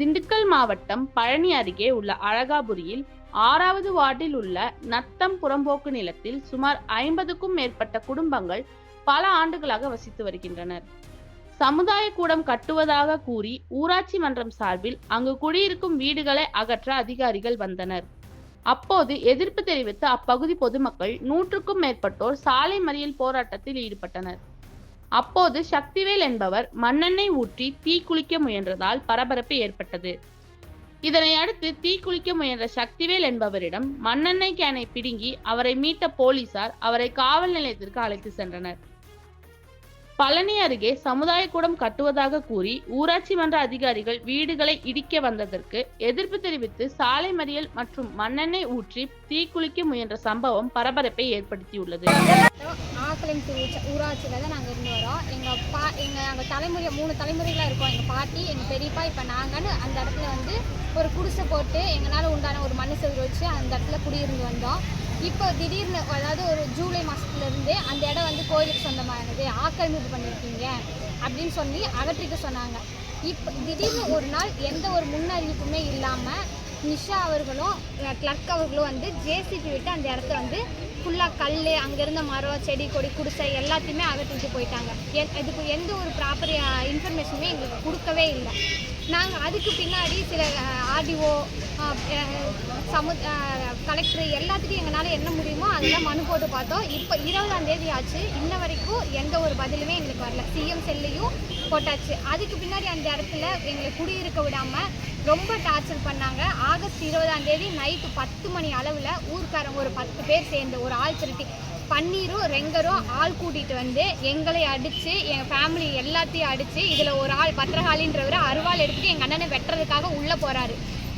திண்டுக்கல் மாவட்டம் பழனி அருகே உள்ள அழகாபுரியில் ஆறாவது வார்டில் உள்ள நத்தம் புறம்போக்கு நிலத்தில் சுமார் ஐம்பதுக்கும் மேற்பட்ட குடும்பங்கள் பல ஆண்டுகளாக வசித்து வருகின்றனர். சமுதாய கூடம் கட்டுவதாக கூறி ஊராட்சி மன்றம் சார்பில் அங்கு குடியிருக்கும் வீடுகளை அகற்ற அதிகாரிகள் வந்தனர். அப்போது எதிர்ப்பு தெரிவித்து அப்பகுதி பொதுமக்கள் நூற்றுக்கும் மேற்பட்டோர் சாலை மறியல் போராட்டத்தில் ஈடுபட்டனர். அப்போது சக்திவேல் என்பவர் மண்ணெண்ணெய் ஊற்றி தீ குளிக்க முயன்றதால் பரபரப்பு ஏற்பட்டது. இதனை அடுத்து தீ குளிக்க முயன்ற சக்திவேல் என்பவரிடம் மண்ணெண்ணெய் கேனை பிடுங்கி அவரை மீட்ட போலீசார் அவரை காவல் நிலையத்திற்கு அழைத்து சென்றனர். பழனி அருகே சமுதாய கூடம் கட்டுவதாக கூறி ஊராட்சி மன்ற அதிகாரிகள் வீடுகளை இடிக்க வந்ததற்கு எதிர்ப்பு தெரிவித்து சாலை மறியல் மற்றும் மண்ணெண்ணெய் ஊற்றி தீக்குளிக்க முயன்ற சம்பவம் பரபரப்பை ஏற்படுத்தியுள்ளது. ஆக்கலின் ஊராட்சியில் தான் நாங்கள் இருந்து வரோம். எங்கள் பா எங்கள் நாங்கள் தலைமுறை மூணு தலைமுறைகளாக இருக்கோம். எங்கள் பாட்டி எங்கள் பெரியப்பா இப்போ நாங்கன்னு அந்த இடத்துல வந்து ஒரு குடிசை போட்டு எங்களால் உண்டான ஒரு மண்ணு செவ்வறு வச்சு அந்த இடத்துல குடியிருந்து வந்தோம். இப்போ திடீர்னு அதாவது ஒரு ஜூலை மாதத்துலேருந்து அந்த இடம் வந்து கோயிலுக்கு சொந்தமானது. ஆக்கிரமிப்பு பண்ணியிருக்கீங்க அப்படின்னு சொல்லி அகற்றிக்க சொன்னாங்க. இப்போ திடீர்னு ஒரு நாள் எந்த ஒரு முன்னறிவிப்புமே இல்லாமல் நிஷா அவர்களும் கிளர்க் அவர்களும் வந்து ஜேசிபி விட்டு அந்த இடத்த வந்து ஃபுல்லாக கல் அங்கேருந்த மரம் செடி கொடி குடிசை எல்லாத்தையுமே அகற்றிட்டு போயிட்டாங்க. எ- இதுக்கு எந்த ஒரு ப்ராப்பர் இன்ஃபர்மேஷனுமே எங்களுக்கு கொடுக்கவே இல்லை. நாங்கள் அதுக்கு பின்னாடி சில ஆர்டிஓ சமு கலெக்டர் எல்லாத்துக்கும் எங்களால் என்ன முடியுமோ அதெல்லாம் மனு போட்டு பார்த்தோம். இப்போ இருபதாம் தேதி ஆச்சு. இன்ன வரைக்கும் எந்த ஒரு பதிலுமே எங்களுக்கு வரல. சிஎம் செல்லையும் போட்டாச்சு. அதுக்கு பின்னாடி அந்த இடத்துல எங்களை குடியிருக்க விடாமல் ரொம்ப டார்ச்சர் பண்ணாங்க. ஆகஸ்ட் இருபதாம் தேதி நைட்டு பத்து மணி அளவில் ஊர்க்காரங்க ஒரு பத்து பேர் சேர்ந்து ஒரு ஆள் திருட்டி பன்னீரும் ரெங்கரும் ஆள் கூட்டிகிட்டு வந்து எங்களை அடித்து என் ஃபேமிலி எல்லாத்தையும் அடித்து இதில் ஒரு ஆள் பத்திரகாளின்றவர் அருவாள் எடுத்துட்டு எங்கள் அண்ணனை வெட்டுறதுக்காக உள்ளே போகிறாரு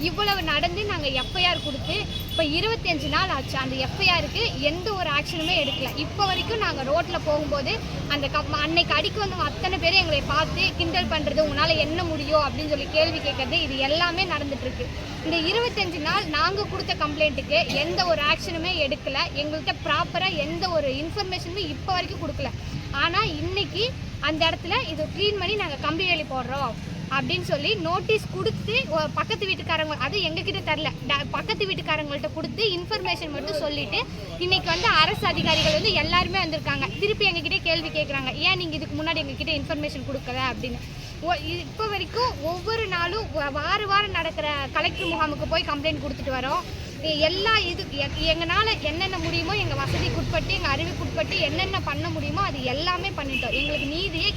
இவ்வளவு நடந்து நாங்கள் எஃப்ஐஆர் கொடுத்து இப்போ இருபத்தஞ்சு நாள் ஆச்சு. அந்த எஃப்ஐஆருக்கு எந்த ஒரு ஆக்ஷனுமே எடுக்கல. இப்போ வரைக்கும் நாங்கள் ரோட்டில் போகும்போது அந்த க அன்னைக்கு அடிக்க வந்து அத்தனை பேரும் எங்களை பார்த்து கிண்டல் பண்ணுறது உங்களால் என்ன முடியும்? அப்படின்னு சொல்லி கேள்வி கேட்கறது இது எல்லாமே நடந்துட்டுருக்கு இந்த இருபத்தஞ்சு நாள் நாங்கள் கொடுத்த கம்ப்ளைண்ட்டுக்கு எந்த ஒரு ஆக்ஷனுமே எடுக்கல. எங்கள்கிட்ட ப்ராப்பராக எந்த ஒரு இன்ஃபர்மேஷனுமே இப்போ வரைக்கும் கொடுக்கல. ஆனால் இன்றைக்கி அந்த இடத்துல இது க்ளீன் பண்ணி நாங்கள் கம்பி வேலி போடுறோம். அப்படின்னு சொல்லி நோட்டீஸ் கொடுத்து பக்கத்து வீட்டுக்காரங்க அது எங்ககிட்ட தரல ட- பக்கத்து வீட்டுக்காரங்கள்ட்ட கொடுத்து இன்ஃபர்மேஷன் மட்டும் சொல்லிட்டு இன்னைக்கு வந்து அரசு அதிகாரிகள் வந்து எல்லாருமே வந்திருக்காங்க. திருப்பி எங்ககிட்ட கேள்வி கேட்குறாங்க ஏன் நீங்கள் இதுக்கு முன்னாடி எங்ககிட்ட இன்ஃபர்மேஷன் கொடுக்கல? அப்படின்னு. இப்போ வரைக்கும் ஒவ்வொரு நாளும் வார வாரம் நடக்கிற கலெக்டர் முகாமுக்கு போய் கம்ப்ளைண்ட் கொடுத்துட்டு வரோம். எல்லா இது எங்களால் என்னென்ன முடியுமோ எங்கள் வசதிக்குட்பட்டு எங்கள் அறிவுக்குட்பட்டு என்னென்ன பண்ண முடியுமோ அது எல்லாமே பண்ணிட்டோம். எங்களுக்கு நீதியே